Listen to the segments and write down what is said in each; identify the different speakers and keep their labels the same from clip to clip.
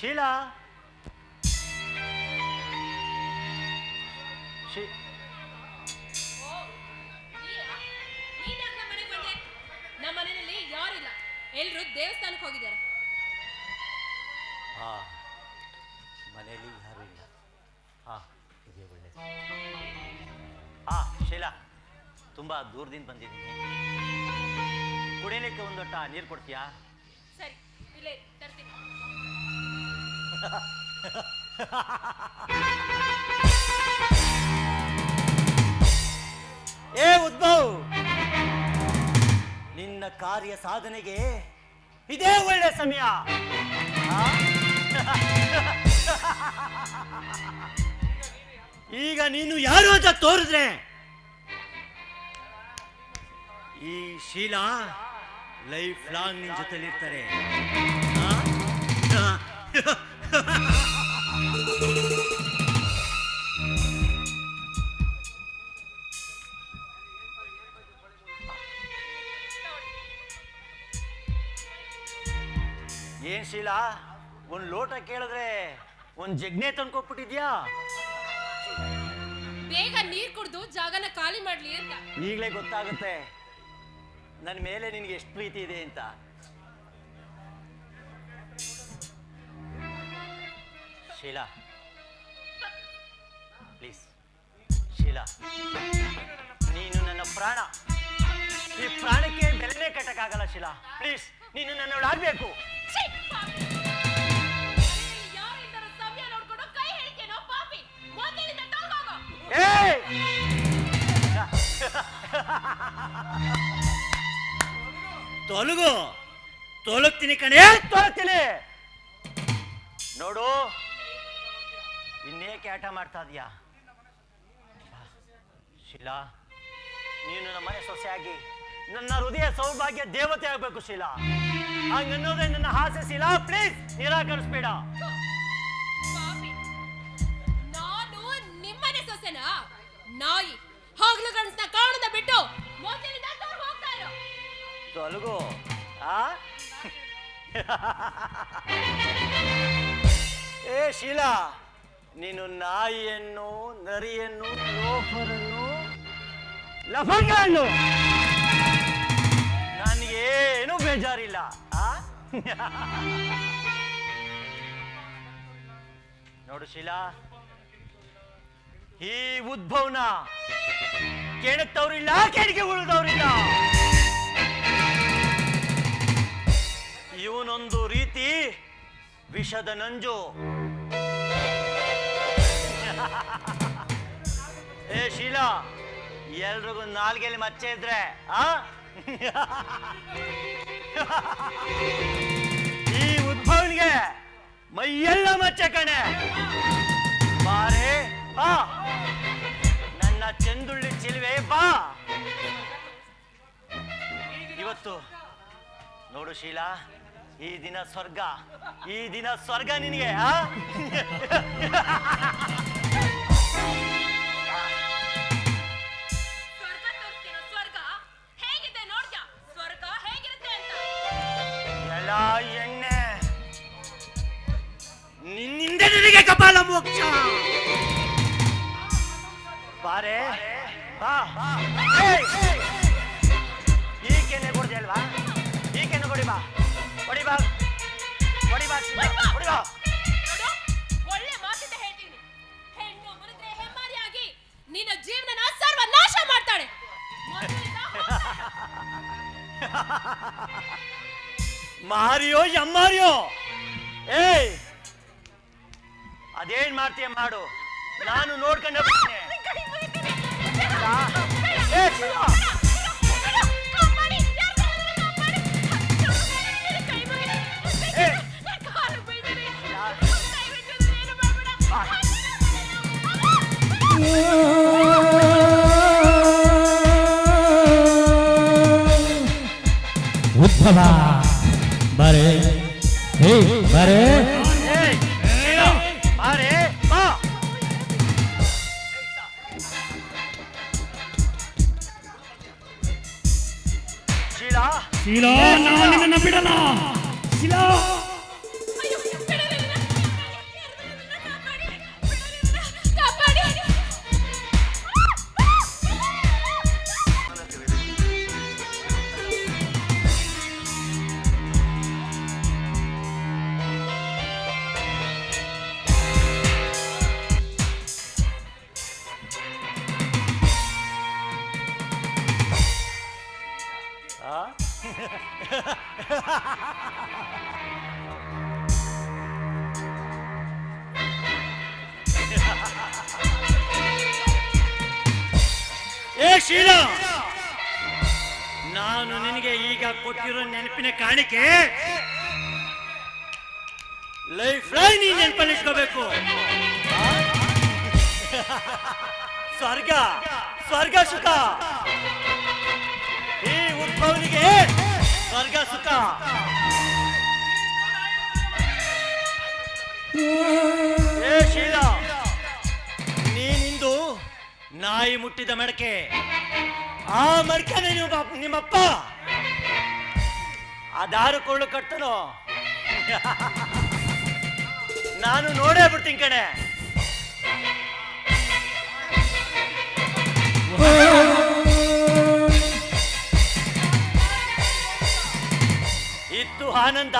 Speaker 1: ಶೀಲಾ ಶೀ
Speaker 2: ನಮ್ಮ ಮನೆಯಲ್ಲಿ ಯಾರಿಲ್ಲ ಎಲ್ರು ದೇವಸ್ಥಾನಕ್ಕೆ ಹೋಗಿದ್ದಾರೆ
Speaker 1: ಹಾ. ಮನೆಯಲ್ಲಿ ಯಾರು ಇಲ್ಲ. ಹಾ ಇದೇ ಒಳ್ಳೆ ಹಾ ಶೀಲಾ ತುಂಬ ದೂರದಿಂದ ಬಂದಿದ್ದೀನಿ. ಕುಡಿಯಲಿಕ್ಕೆ ಒಂದು ಲೋಟ ನೀರು ಕೊಡ್ತೀಯಾ?
Speaker 2: ಸರಿ ಇಲ್ಲೇ ತರ್ತೀನಿ.
Speaker 1: ಏ ಉದ್ಭವ್! ನಿನ್ನ ಕಾರ್ಯ ಸಾಧನೆಗೆ ಇದೇ ಒಳ್ಳೆ ಸಮಯ. ಈಗ ನೀನು ಯಾರು ಅಂತ ತೋರಿದ್ರೆ? ಈ ಶೀಲಾ ಲೈಫ್ ಲಾಂಗ್ ನಿನ್ ಜೊತೆಲಿರ್ತಾರೆ? ಏನ್ ಶೀಲಾ ಒಂದ್ ಲೋಟ ಕೇಳಿದ್ರೆ ಒಂದ್ ಜಗ್ನೆ ತಂದ್ಕೊಟ್ಬಿಟ್ಟಿದ್ಯಾ
Speaker 2: ಬೇಗ ನೀರ್ ಕುಡ್ದು ಜಾಗನ ಖಾಲಿ ಮಾಡ್ಲಿ ಅಂತ.
Speaker 1: ಈಗಲೇ ಗೊತ್ತಾಗುತ್ತೆ. ನನ್ನ ಮೇಲೆ ನಿನಗೆ ಎಷ್ಟು ಪ್ರೀತಿ ಇದೆ ಅಂತ. ಶೀಲಾ. ಪ್ಲೀಸ್ ಶೀಲಾ. ನೀನು ನನ್ನ ಪ್ರಾಣ. ಈ ಪ್ರಾಣಕ್ಕೆ ಬೆಲೆನೇ ಕಟ್ಟಕ್ಕಾಗಲ್ಲ ಶೀಲಾ. ಪ್ಲೀಸ್ ನೀನು ನನ್ನ ಆಗಬೇಕು.
Speaker 2: ಛೀ, ಪಾಪಿ. ಮನೆಯಲ್ಲಿ ಯಾರು ಇಲ್ದಿರೋ ಸಮಯ ನೋಡ್ಕೊಂಡು ಕೈ ಹಿಡಿತೇನೋ ಪಾಪಿ. ಮೊದಲಿನಿಂದ ತೊಳ್ದೋಗು.
Speaker 1: ಏಯ್! ತೊಲಗು. ತೊಲಗ್ತೀನಿ ಕಣೇ. ತೊಲಗ್ತೀನಿ. ನೋಡು ಇನ್ನೇಕೆ ಆಟ ಮಾಡ್ತಾ ಇದೀಯಾ? ಶಿಲಾ ನೀನು ನಮ್ಮನೆ ಸೊಸೆಯಾಗಿ ನನ್ನ ಹೃದಯ ಸೌಭಾಗ್ಯ ದೇವತೆ ಆಗಬೇಕು ಶೀಲಾ. ಹಂಗನ್ನೋದೇ ನನ್ನ ಆಸೆ ಶಿಲಾ. ಪ್ಲೀಸ್ ನಿರಾಕರಿಸ್ಬೇಡ.
Speaker 2: ಪಾಪಿ ನಾನು ನಿಮ್ಮನೆ ಸೊಸೆನಾ? ನಾಯಿ ಹಗಲು ಗಂಡಸ್ನ ಕಾಣದ ಬಿಟ್ಟು ಮೊದಲಿನಿಂದ ದೂರ ಹೋಗ್ತಾ ಇರು.
Speaker 1: ತೊಲಗು ಆ? ಏ ಶೀಲಾ ನೀನು ನಾಯಿಯನ್ನು ನರಿಯನ್ನು ಲೋಫರನ್ನು ಲಫಂಗನ್ನು. ನನಗೇನು ಬೇಜಾರಿಲ್ಲ. ಆ? ನೋಡು ಶೀಲಾ ಈ ಉದ್ಭವನ ಕೆಣಕ್ತವ್ರಿಲ್ಲ ಕೆಣಕ್ಕೆ ಉಳಿದವ್ರಿಲ್ಲ ಇವನೊಂದು ರೀತಿ ವಿಷದ ನಂಜು. ಏ, ಶೀಲಾ, ಎಲ್ರಿಗೂ ನಾಲ್ಗೆಲಿ ಮಚ್ಚೆ ಇದ್ರೆ, ಆ? ಈ ಉದ್ಭವನಿಗೆ ಮೈಯೆಲ್ಲ ಮಚ್ಚೆ ಕಣೆ. ಬಾರೆ ಬಾ ನನ್ನ ಚಂದುಳ್ಳಿ ಚಿಲ್ವೆ, ಬಾ. ಇವತ್ತು ನೋಡು ಶೀಲಾ, ಈ ದಿನ ಸ್ವರ್ಗ, ಈ ದಿನ ಸ್ವರ್ಗ ನಿನಗೆ, ಆ? ಎಲ್ಲ ಎಣ್ಣೆ. ನಿನ್ನಿಂದ ನಿನಗೆ ಕಪಾಲ ಮೋಕ್ಷ. ಬಾರೆ ಬಾ! ಈ ಕೆನ್ನೆ ಕೊಡ್ದೆ ಅಲ್ವಾ? ಈ ಕೊಡಿ ಬಾ. ಕೊಡಿ ಬಾ. ಕೊಡಿ ಬಾ. ಕೊಡಿ ಬಾ.
Speaker 2: ಒಳ್ಳೆ ಮಾತಿಂದ ಹೇಳ್ತೀನಿ. ಹೆಣ್ಣು ಮುರಿದ್ರೆ ಹೆಮ್ಮಾರಿಯಾಗಿ ನಿನ್ನ ಜೀವನನ ಸರ್ವನಾಶ ಮಾಡ್ತಾಳೆ. ಮೊದ್ಲಿಂದ ಹೋಗ್ತಾ ಇರು.
Speaker 1: ಮಾರಿಯೋ ಎಮ್ಮಾರಿಯೋ? ಏಯ್! ಅದೇನ್ ಮಾಡ್ತೀಯ ಮಾಡು. ನಾನು ನೋಡ್ಕೊಂಡೆ.
Speaker 3: ಉದ್ಭವ. ಬರೆ ಹೇ ಬರೆ
Speaker 1: ಏಯ್, ಶಿವ, ಬಾರೆ, ಬಾ. ಶೀಲಾ
Speaker 3: ಶೀಲಾ ಏ ಶೀಲ
Speaker 1: ನಾನು ನಿನಗೆ ಈಗ ಕೊಟ್ಟಿರೋ ನೆನಪಿನ ಕಾಣಿಕೆ ಲೈಫ್ ಲೈನ್ ಈ ನೆನಪಲ್ಲಿ ಇಟ್ಕೋಬೇಕು ಸ್ವರ್ಗ ಸ್ವರ್ಗ ಸುಖ ಉದ್ಭವನಿಗೆ ಸ್ವರ್ಗ ಸುಖ. ಏ ಶೀಲಾ, ನೀನಿಂದು ನಾಯಿ ಮುಟ್ಟಿದ ಮಡಕೆ. ಆ ಮಡಕೆನೆ ನಿಮ್ಮಪ್ಪ. ಆ ದಾರು ಕೊಳ್ಳು ಕಟ್ಟನು ನಾನು ನೋಡೇ ಬಿಡ್ತೀನಿ ಕಣೆ. ಇತ್ತು ಆನಂದ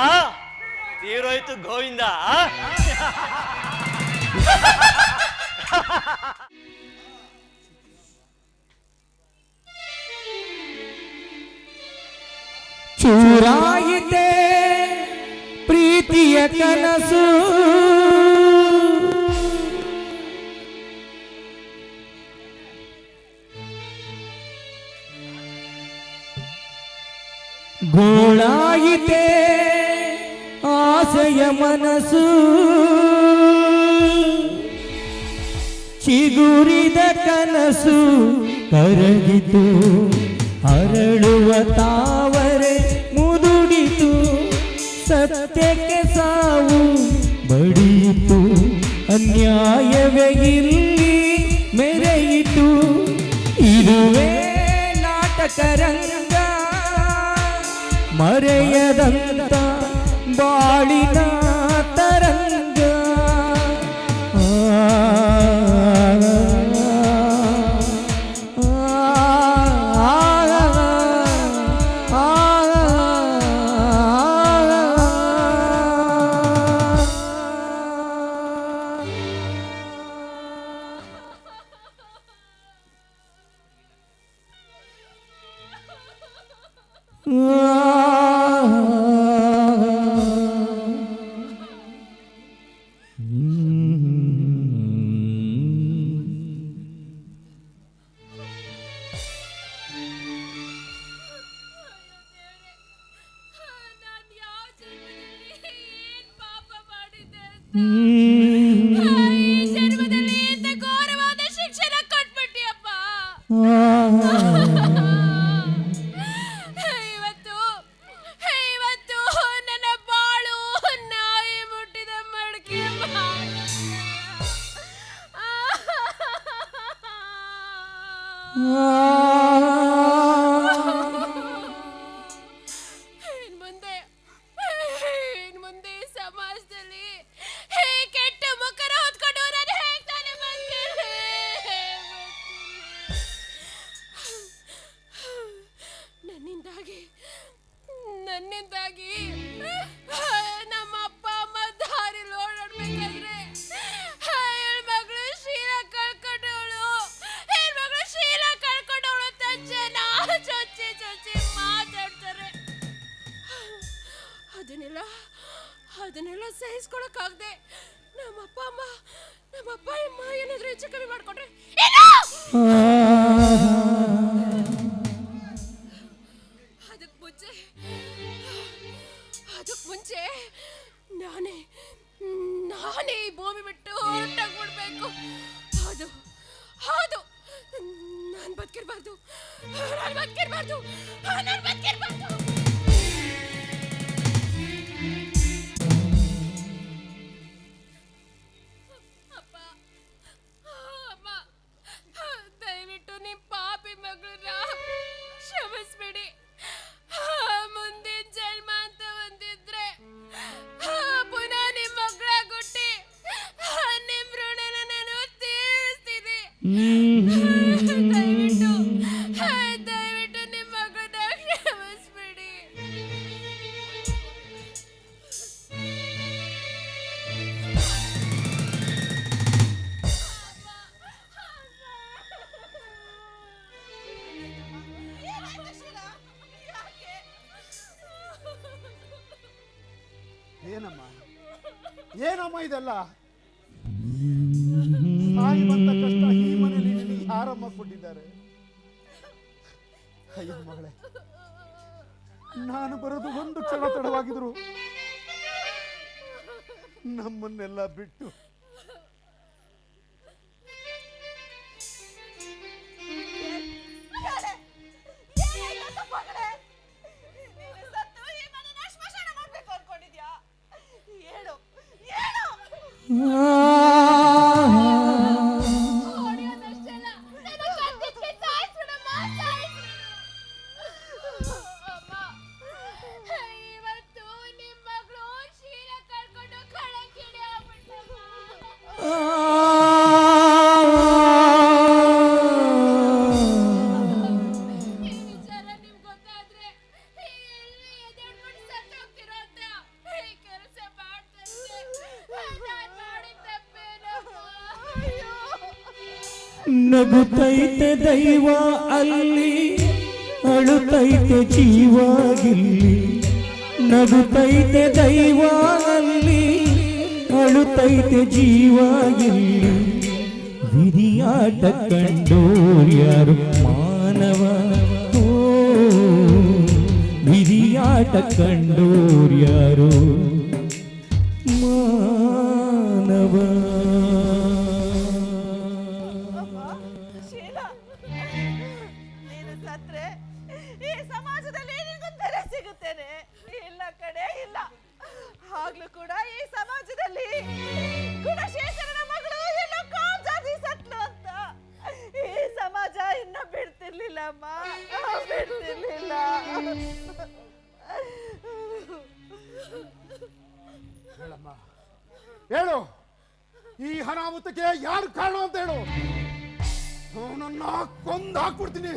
Speaker 1: ತೀರೋಯ್ತು ಗೋವಿಂದ?
Speaker 3: ಚೂರಾಯಿತೆ ಪ್ರೀತಿಯ ಕನಸು ಗೋಳಾಯಿತೆ ಆಸೆಯ ಮನಸ್ಸು. ಚಿಗುರಿದ ಕನಸು ಕರಗಿತು ಅರಳುವ ತಾವರೆ ಮುದುಡಿತು. ಸತ್ಯಕ್ಕೆ ಸಾವು ಬಡಿಯಿತು, ಅನ್ಯಾಯವೇ ಇಲ್ಲಿ ಮೆರೆಯಿತು. ಇದುವೇ ನಾಟಕ ರಂಗ ಮರೆಯದಂತ ಬಾಳಿನ
Speaker 2: Mm.
Speaker 4: ಏನಮ್ಮ? ಏನಮ್ಮ ಇದೆಲ್ಲ? ಸಾಯುವಂತ ಕಷ್ಟ ಈ ಮನೆಯಲ್ಲಿ ನಿನಗೆ ಯಾರಮ್ಮ ಕೊಟ್ಟಿದ್ದಾರೆ ಅಯ್ಯೋ ಮಗಳೇ, ನಾನು ಬರೋದು ಒಂದು ಕ್ಷಣ ತಡವಾಗಿದ್ರು. ನಮ್ಮನ್ನೆಲ್ಲ ಬಿಟ್ಟು
Speaker 2: Oh.
Speaker 3: ನಗುತ್ತೈತೆ ದೈವ ಅಲ್ಲಿ, ಅಳುತೈತೆ ಜೀವ ಇಲ್ಲಿ ನಗುತೈತೆ ದೈವ ಅಲ್ಲಿ ಅಳುತ್ತೈತೆ ಜೀವಾಗಿಲ್ಲಿ. ವಿಧಿಯಾಟ ಕಂಡೋರ್ಯಾರು ಮಾನವ. ವಿರಿಯಾಟ ಕಂಡೋರ್ಯಾರು ಮಾನವ.
Speaker 4: ಅನಾಹುತಕ್ಕೆ ಯಾರು ಕಾರಣ ಅಂತ ಹೇಳು. ಅವನನ್ನ ಕೊಂದು ಹಾಕ್ಬಿಡ್ತೀನಿ.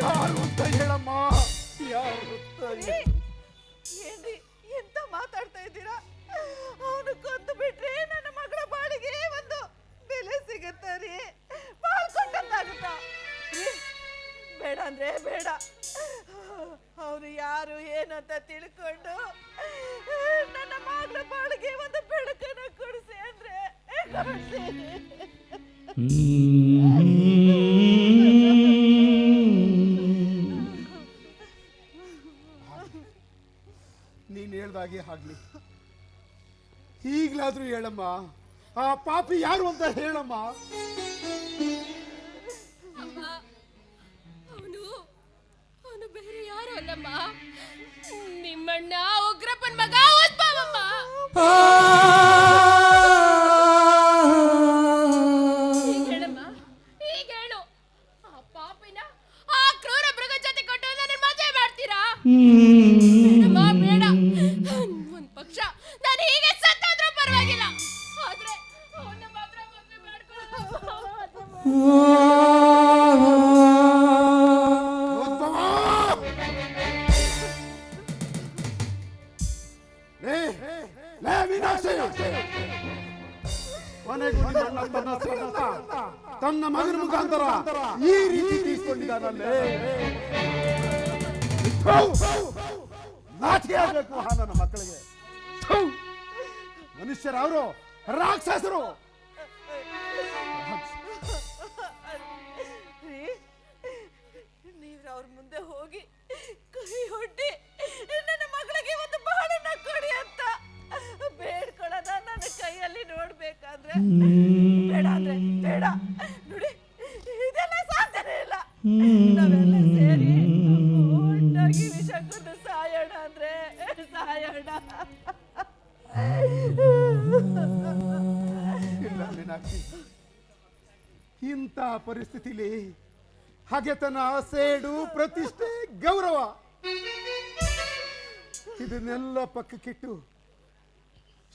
Speaker 4: ಯಾರು ಅಂತ ಹೇಳಮ್ಮ, ಯಾರು
Speaker 2: ಎಂತ ಮಾತಾಡ್ತಾ ಇದ್ದೀರಾ? ಅವನು ಕೊಂದು ಬಿಟ್ರೆ ನನ್ನ ಮಗಳ ಬಾಳಿಗೆ ಒಂದು ಬೆಲೆ ಸಿಗುತ್ತೆ ರೀ? ಬಾಳ್ ಕೊಟ್ಟಂತಾಗುತ್ತ? ಬೇಡ ಅಂದ್ರೆ ಬೇಡ. ಅವನು ಯಾರು, ಏನು ಅಂತ ತಿಳ್ಕೊಂಡು
Speaker 4: ನೀನ್ ಹೇಳ್ದಾಗೆ ಆಗ್ಲಿ. ಈಗ್ಲಾದ್ರೂ ಹೇಳಮ್ಮ. ಆ ಪಾಪಿ ಯಾರು ಅಂತ ಹೇಳಮ್ಮ.
Speaker 2: ಅವನು ಅವನು ಬೇರೆ ಯಾರು ಅಲ್ಲಮ್ಮ? ನಿಮ್ಮಣ್ಣ ಉಗ್ರಪ್ಪನ್ ಮಗ ಉದ್ಭವಮ್ಮ
Speaker 4: ತನ್ನ ಮಗನ ಮುಖಾಂತರ ಈ ರೀತಿ ತೀಸ್ಕೊಂಡಿದ್ದಾನಲ್ಲೇ ಥು! ನಾಚಿಕೆ ಆಗ್ಬೇಕು ಆ ನನ್ನ ಮಕ್ಕಳಿಗೆ. ಮನುಷ್ಯರ ಅವರು ರಾಕ್ಷಸರು.
Speaker 2: ನೀವು ಅವ್ರ ಮುಂದೆ ಹೋಗಿ ಕೈ ಹೊಡ್ಡಿ ನನ್ನ ಮಗಳಿಗೆ ಒಂದು ಬಾಳನ್ನ ಕೊಡಿ ಅಂತ ಬೇಡ್ಕೊಳ್ಳೋದ ನನ್ನ ಕೈಯಲ್ಲಿ ನೋಡ್ಬೇಕಾದ್ರೆ?
Speaker 4: ಇಂಥ ಪರಿಸ್ಥಿತಿಲಿ ಹಗೆತನ, ಸೇಡು, ಪ್ರತಿಷ್ಠೆ, ಗೌರವ. ಇದನ್ನೆಲ್ಲ ಪಕ್ಕಕ್ಕಿಟ್ಟು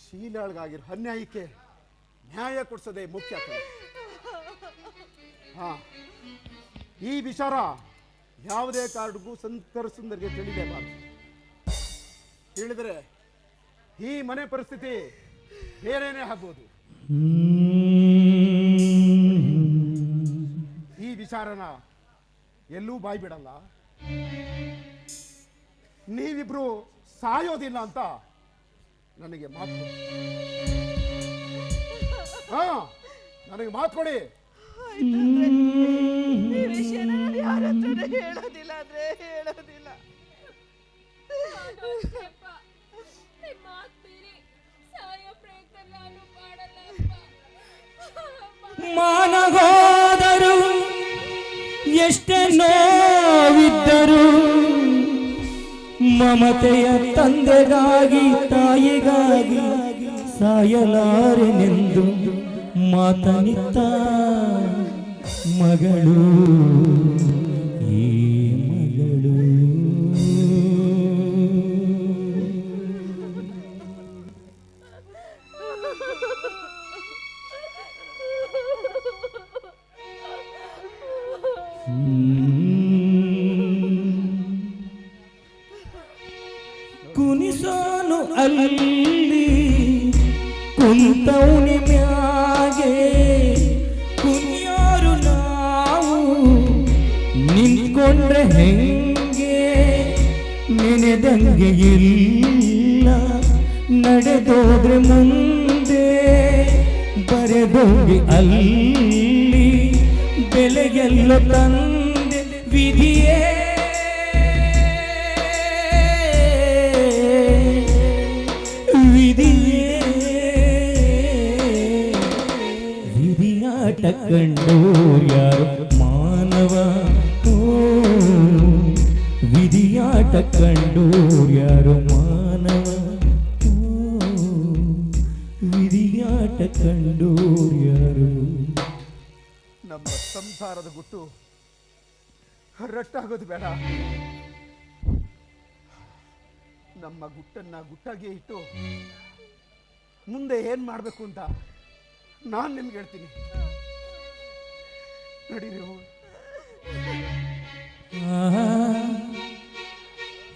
Speaker 4: ಶೀಲಾಳ್ಗಾಗಿರೋ ಅನ್ಯಾಯಕ್ಕೆ ನ್ಯಾಯ ಕೊಡ್ಸೋದೇ ಮುಖ್ಯ. ಹಾ. ಈ ವಿಚಾರ ಯಾವುದೇ ಕಾರಣಕ್ಕೂ ಸಂತರ ಸುಂದರಿಗೆ ತಿಳಿಲೇಬಾರ್ದು ತಿಳಿದ್ರೆ ಈ ಮನೆ ಪರಿಸ್ಥಿತಿ ಬೇರೆನೇ ಆಗ್ಬೋದು. ವಿಚಾರನ ಎಲ್ಲೂ ಬಾಯಿ ಬಿಡಲ್ಲ ನೀವಿಬ್ರು ಸಾಯೋದಿಲ್ಲ ಅಂತ ನನಗೆ ಮಾತು. ಹಾ ನನಗೆ ಮಾತು ಕೊಡಿ.
Speaker 2: ಈ ವಿಷಯನ ನಾನು ಯಾರ ಹತ್ರನೂ ಹೇಳೋದಿಲ್ಲ ಹೇಳೋದಿಲ್ಲ.
Speaker 5: ಅಪ್ಪ.
Speaker 3: ಎಷ್ಟೇ ನೋವಿದ್ದರು ಮಮತೆಯ ತಂದೆಗಾಗಿ ತಾಯಿಗಾಗಿ ಸಾಯಲಾರೆನೆಂದು ಮಾತನಿತ್ತ ಮಗಳು. ನೆನೆದಂಗೆ ಇಲ್ಲ ನಡೆದೋದ್ರೆ ಮುಂದೆ ಬರೆದೋಗಿ ಅಲ್ಲಿ ಬೆಲೆಗೆಲ್ಲ ತಂದೆ ವಿಧಿಯೇ ವಿಧಿಯೇ ವಿಧಿಯಾಟ ಕಂಡೋರ್ ಯಾರು ವಿಧಿಯಾಟ ಕಂಡು ಯಾರು ಮಾನವ. ವಿಧಿಯಾಟ ಕಂಡು ಯಾರು
Speaker 4: ನಮ್ಮ ಸಂಸಾರದ ಗುಟ್ಟು ರಟ್ಟಾಗೋದು ಬೇಡ. ನಮ್ಮ ಗುಟ್ಟನ್ನ ಗುಟ್ಟಾಗೆ ಇಟ್ಟು ಮುಂದೆ ಏನು ಮಾಡಬೇಕು ಅಂತ ನಾನು ನಿಮ್ಗೆ ಹೇಳ್ತೀನಿ. ನಡೀರಿ